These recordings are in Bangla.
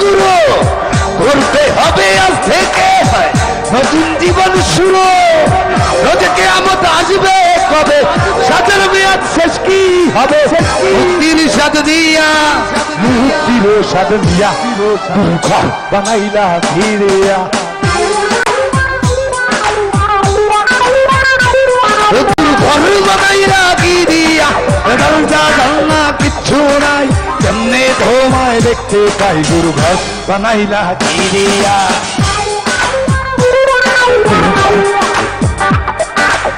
গুরু করতে হবে আজ থেকে নতুন জীবন শুরু রোজকে আমত আসবে কবে সাজের মেয়াদ শেষ কি হবে মুক্তির সাজ দিয়া মুক্তির সাজ দিয়া ঘর বানাইলা ফিরিয়া ঘর বানাইলা দেখতে পাই গুরু ঘর বানাইলা দিয়া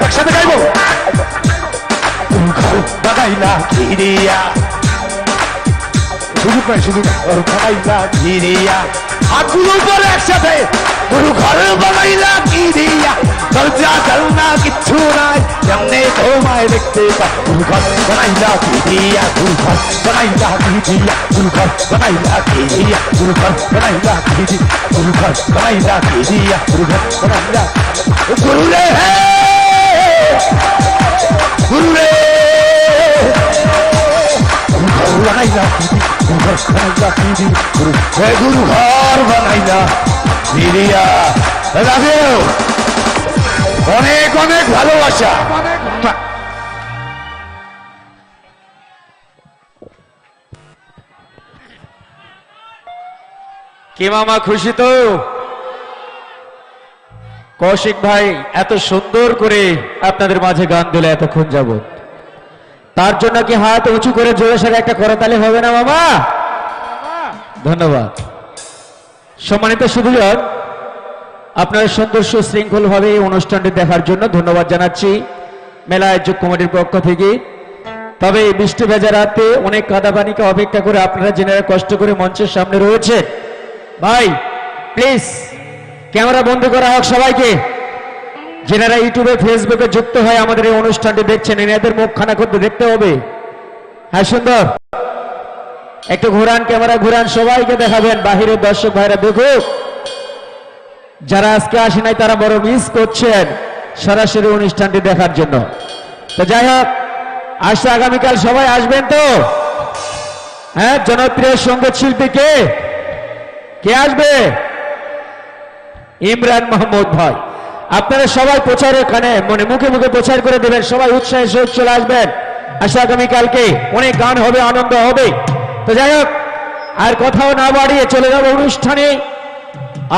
একসাথে গাইবো? ঘর বানাইলা দিয়া শুধু নয় শুধু ঘর বানাইলা কি হাতগুলো উপরে একসাথে গুরু ঘর বানাইলা কি দরজা, জানলা কিচ্ছু নাই। কেমনে তোমায় দেখতে পাই। গুরু ঘর বানাইলা কি দিয়া গুরু ঘর বানাইলা কি দিয়া গুরু ঘর বানাইলা কি দিয়া গুরু ঘর বানাইলা কি দিয়া গুরু ঘর বানাইলা কি দিয়া গুরু ঘর বানাইলা গুরু রে গুরু রে ঘর বানাইলা ঘর বানাইলা দিয়া গুরু ঘর বানাইলা দিদিয়া রাধেও! অনেক অনেক ভালোবাসা। কি মামা খুশি তো? কৌশিক ভাই, এত সুন্দর করে আপনাদের মাঝে গান দিলে এতক্ষণ যাব তার জন্য কি হাত উঁচু করে জোরে সারে একটা করতালি হবে না মামা? ধন্যবাদ। সম্মানিত সুধীজন আপনারা সুন্দর সুশৃঙ্খল ভাবে এই অনুষ্ঠানটি দেখার জন্য ধন্যবাদ জানাচ্ছি মেলা আয়োজক কমিটির পক্ষ থেকে। তবে এই বৃষ্টি ভেজা রাতে অনেক কাদা পানিকে অপেক্ষা করে আপনারা জেনারা কষ্ট করে মঞ্চের সামনে রয়েছে ভাই প্লিজ ক্যামেরা বন্ধ করা হোক সবাইকে। যারা ইউটিউবে, ফেসবুকে যুক্ত হয় আমাদের এই অনুষ্ঠানটি দেখছেন, এনাদের মুখখানা করতে দেখতে হবে। হ্যাঁ সুন্দর। একটু ঘুরান ক্যামেরা, ঘুরান সবাইকে দেখাবেন। বাহিরের দর্শক ভাইরা দেখুক। যারা আজকে আসে নাই, তারা বড় মিস করছেন সরাসরি অনুষ্ঠানটি দেখার জন্য। তো যাই হোক, আসছে আগামীকাল সবাই আসবেন তো? হ্যাঁ জনপ্রিয় সংগীত শিল্পী কে? কে আসবে? ইমরান মাহমুদ ভাই। আপনারা সবাই প্রচার এখানে মানে মুখে মুখে প্রচার করে দেবেন, সবাই উৎসাহে সহিত চলে আসবেন। আসে আগামীকালকে, অনেক গান হবে, আনন্দ হবে। তো যাই হোক, আর কথাও না বাড়িয়ে চলে যাব অনুষ্ঠানে।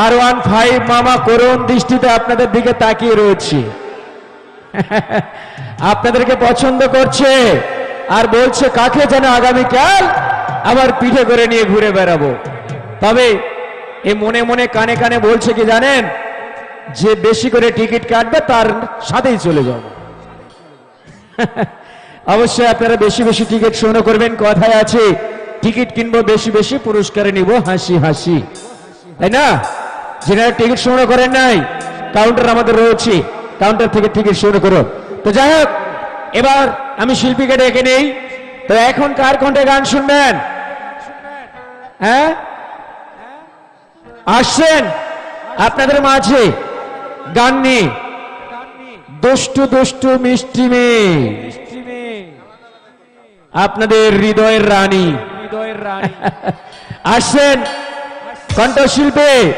আর ওয়ান ফাইভ মামা করুণ দৃষ্টিতে আপনাদের দিকে তাকিয়ে রয়েছি। আপনাদেরকে পছন্দ করছে আর বলছে, কাকে যেন আগামীকাল আবার পিঠে করে নিয়ে ঘুরে বেড়াবো? তবে এ মনে মনে কানে কানে বলছে কি জানেন, যে বেশি করে টিকিট কাটবে তার সাথেই চলে যাব। অবশ্যই আপনারা বেশি বেশি টিকিট শোনো করবেন, কথায় আছে, টিকিট কিনবো বেশি বেশি, পুরস্কারে নিব হাসি হাসি। তাই না? যারা টিকিট সংগ্রহ করেন নাই। কাউন্টার আমাদের রয়েছে। কাউন্টার থেকে টিকিট সংগ্রহ করো। তো যাই হোক এবার আমি শিল্পীকে ডেকে নেই। তো এখন কার কণ্ঠে গান শুনবেন? হ্যাঁ? আসছেন? আপনাদের মাঝে গান নিয়ে। দুষ্টু দুষ্টু মিষ্টি মেয়ে। আপনাদের হৃদয়ের রানী। হৃদয়ের রানী। আসছেন কণ্ঠশিল্পে।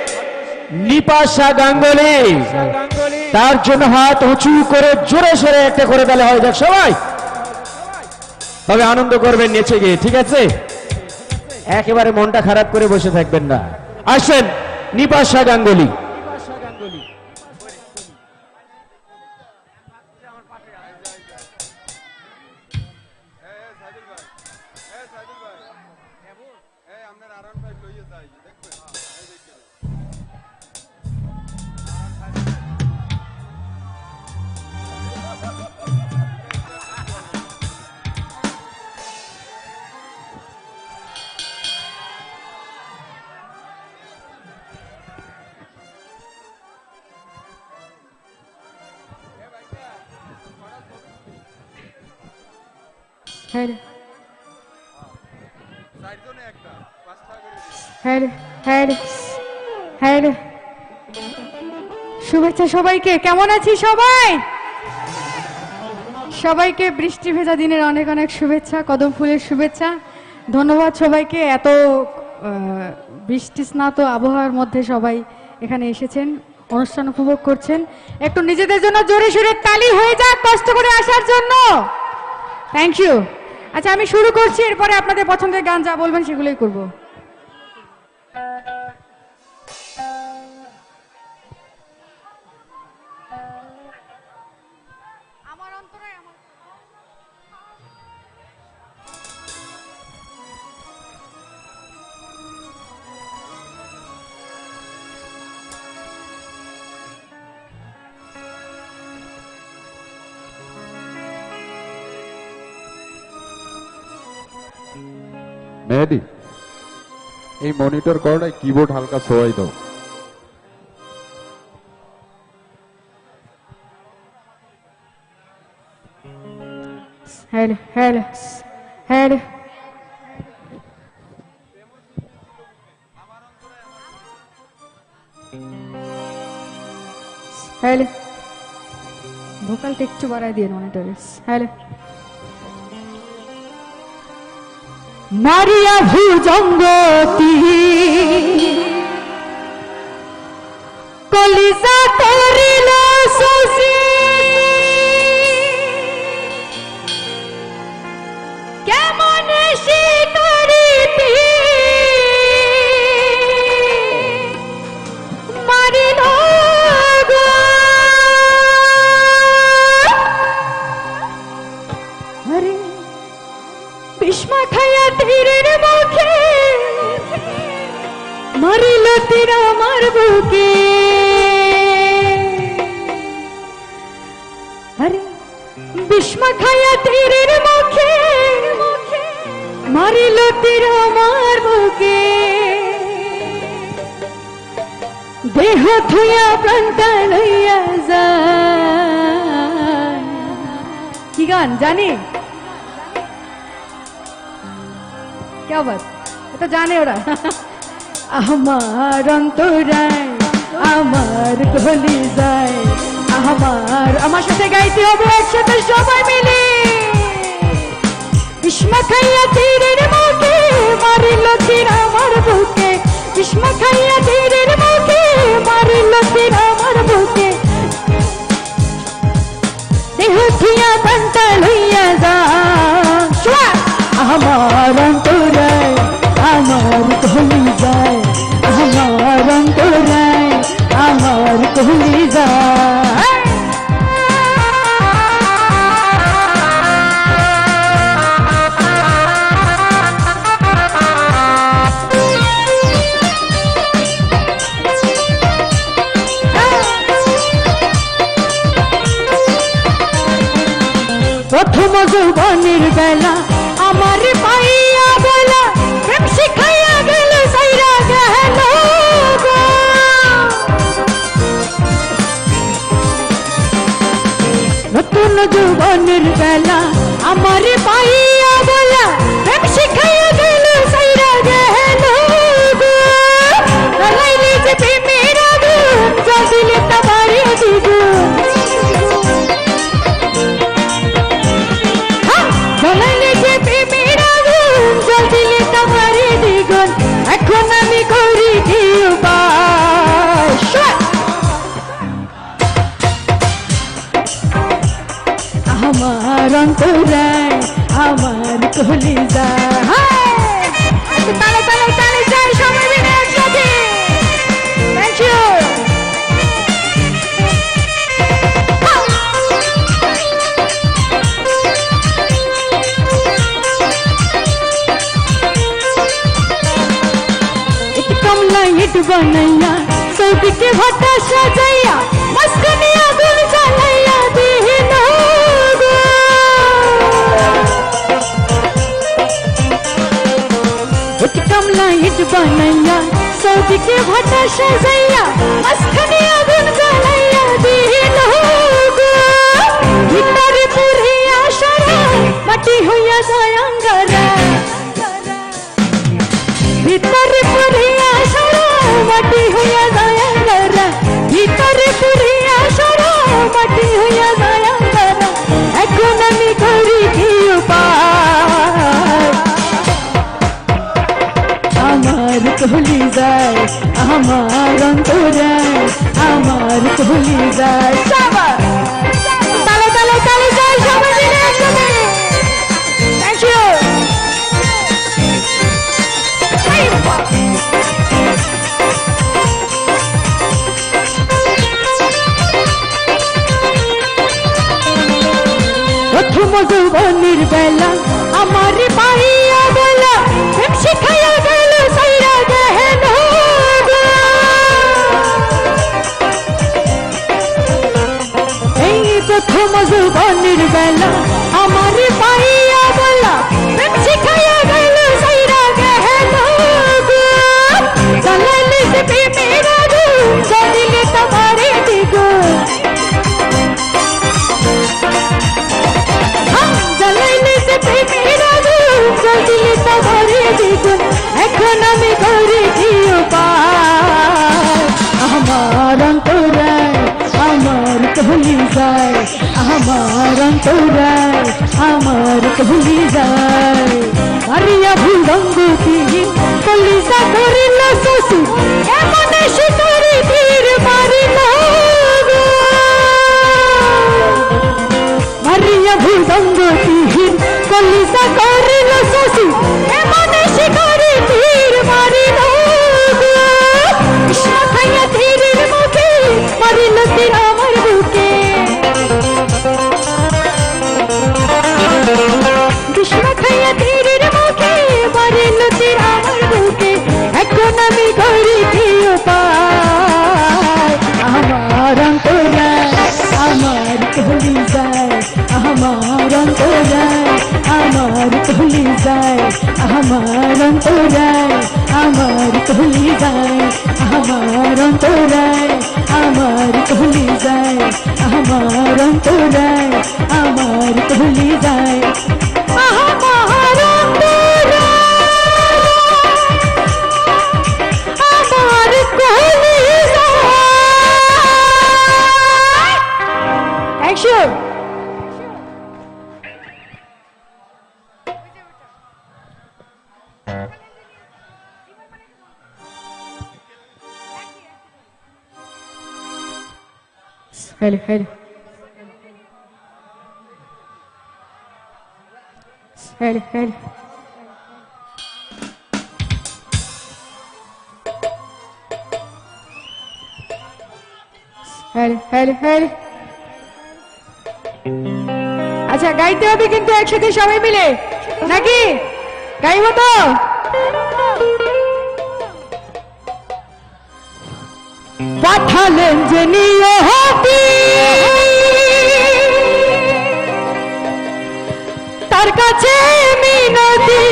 নিপাশা গাঙ্গুলি। তার জন্য হাত উঁচু করে জোরে সরে একটা করে তাহলে হয়ে। যাক সবাই। তবে আনন্দ করবেন নেচে গিয়ে, ঠিক আছে? একেবারে মনটা খারাপ করে বসে থাকবেন না। আসেন, নিপাশা গাঙ্গুলি। হেড শুভেচ্ছা সবাইকে কেমন আছি সবাই? সবাইকে বৃষ্টি ভেজা দিনের অনেক অনেক শুভেচ্ছা কদম ফুলের শুভেচ্ছা। ধন্যবাদ সবাইকে এত বৃষ্টি স্নাত আবহাওয়ার মধ্যে সবাই এখানে এসেছেন অনুষ্ঠান উপভোগ করছেন। একটু নিজেদের জন্য জোরে সোরে তালি হয়ে যাক কষ্ট করে আসার জন্য। থ্যাংক ইউ আচ্ছা আমি শুরু করছি এরপরে আপনাদের পছন্দের গান যা বলবেন সেগুলোই করব। মেহেদি, এই মনিটর করোটায় কিবোর্ড হালকা সবাই দাও। Hello hello hello. হ্যালো। ভোকালটা একটু বাড়াই দিয়ে মনিটরে। হ্যালো। মারিয়া ভুজঙ্গতি। কলিজা বিস্মা খাইয়া তীরের মুখে মারিল তীর আমার বুকে। আরে বিস্মা খাইয়া তীরের মুখে মারিল তীর আমার বুকে। দেহ থুয়া প্রাণটা লইয়া যায়। কি গান, জানি? क्या बात এটা জানে ওরা আমার অন্তরায় আমার গলি যায় আমার আমার সাথে গাইতে হবে একসাথে সবাই মিলে বিস্মা খাইয়া তীরের মুখে মারিল তীর আমার বুকে বিস্মা খাইয়া তীরের মুখে মারিল তীর আমার বুকে দেহ থিয়া প্রাণটা আমার কলি যায় প্রথম যৌবনের বেলা আমার পাইয়া নতুন যৌবনের বেলা আমার পাইয়া বলা सेठ बनैया, सबके भट्टा सजैया मस्कनिया गुल जलैया, दीन कमला हिट बनैया, सबके भट्टा सजैया मस्कनिया गुल जलैया, दीन भिंडरी पुरिया शरा मटी हुई सयंगरा भीतर প্রথম যৌবনের বেলা আমার পাইয়া বলা শিখাইয়া গেল সাইরা গেহেন এই প্রথম যৌবনের বেলা আমার পাইয়া বলা শিখাইয়া গেল সাইরা গেহেন আগুন জ্বলিলে তোমারে দ্বিগুণ এখন আমি করে কি উপায়। আমার অন্তরায়, আমার কহলি যায়। আমার অন্তরায়, আমার কহলি যায়। মারিয়া ভুলঙ্গ তিন কলিসা করিল শ্বশুর এমন ভুজঙ্গ তিহির কলিসা করিল অন্তরায় আমার কহলি যায় আমার অন্তরায় আমার কহলি যায় আমার অন্তরায় আমার কহলি যায় حلو حلو. حلو حلو. আচ্ছা গাইতে হবে কিন্তু একসাথে সবাই মিলে। নাকি? গাইব তো? পাঠালেন যে নিয়তি তার কাছে মিনতি।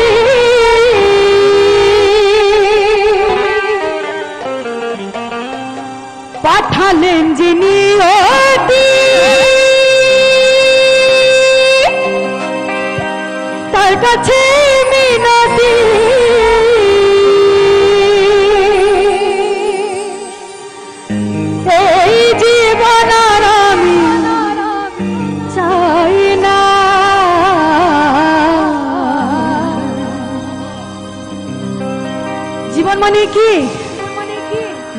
পাঠালেন যে তার কাছে কি?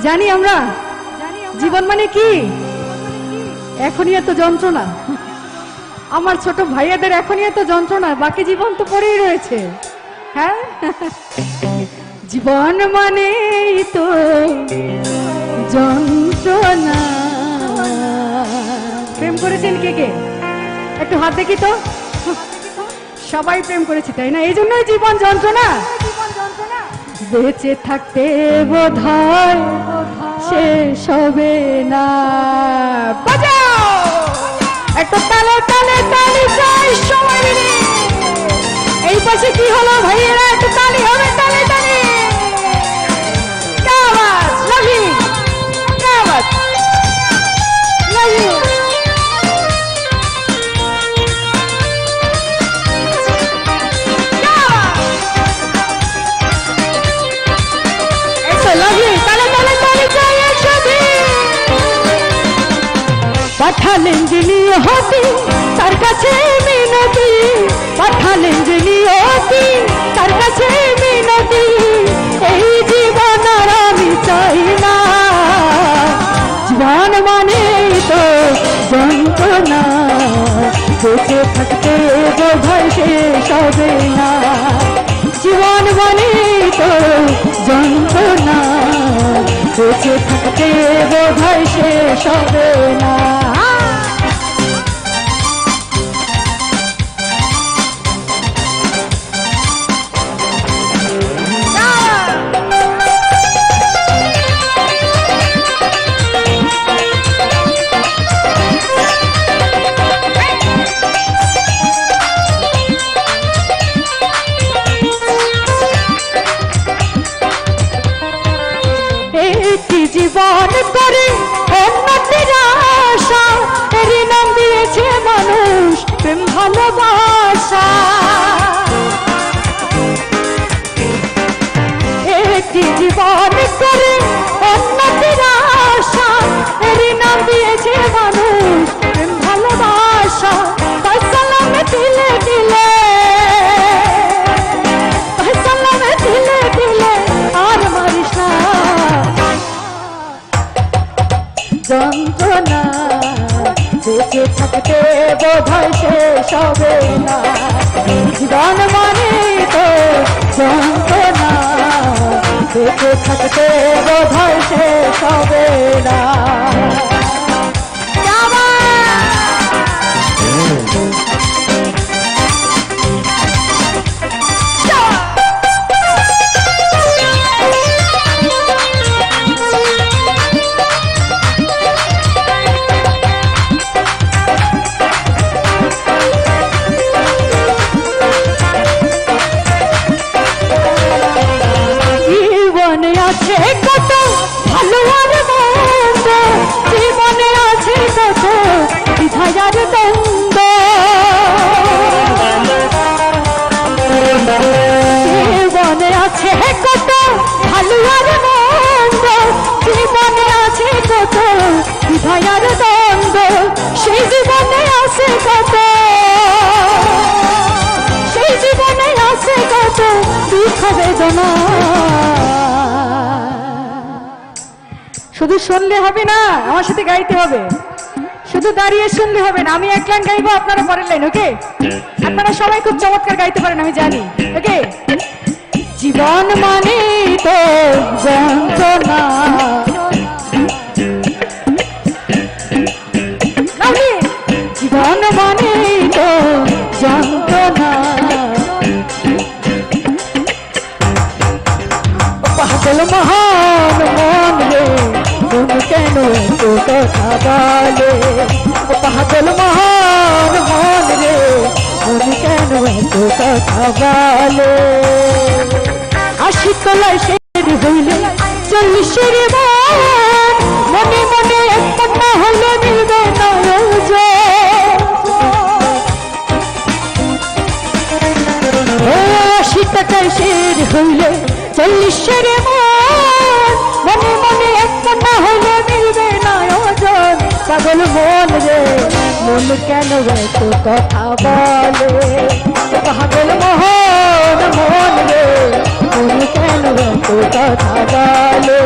জানি আমরা। জীবন মানে কি? এখনই এত যন্ত্রণা। আমার ছোট ভাইয়াদের এখনই এত যন্ত্রণা বাকি জীবন তো পরেই রয়েছে। হ্যাঁ? জীবন মানে তো যন্ত্রণা। প্রেম করেছেন কে কে? একটু হাত দেখি তো। সবাই প্রেম করেছে তাই না? এই জন্যই জীবন যন্ত্রণা। বেঁচে থাকতে বোধ হয় শেষ হবে না। বাজাও! একটা তালে তালে সবাই এই পাশে কি হলো ভাইয়েরা? একটু তালি হবে পাঠালেন যিনি অতি তার কাছে মিনতি। পাঠালেন যিনি অতি তার কাছে মিনতি। এই জীবন আর আমি চাই না। জীবন মানে তো যন্ত্রণা, বেঁচে থাকতে বোঝায় শেষ হবে না। জীবন মানে তো যন্ত্রণা, বেঁচে থাকতে বোধ শেষ হবে না। বেঁচে থাকতে বোধ শেষ হবে না। শুনলে হবে না, আমার সাথে গাইতে হবে। শুধু দাঁড়িয়ে শুনলে হবে না, আমি এক লাইন গাইবো আপনারা পরের লাইন ওকে আপনারা সবাই খুব চমৎকার গাইতে পারেন, আমি জানি ওকে জীবন মানে তো আশি টাকায় শের হইলে চল্লিশের মন মনে মনে একটা না হলে মিলবে না ওজন পাগল মন রে মন কেন এত কথা বলে পাগল মোহন মন রে মন কেন এত কথা বলে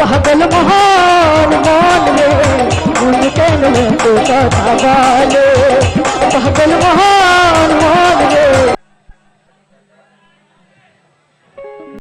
পাগল মোহন মন রে মন কেন এত কথা বলে পাগল মোহন মন রে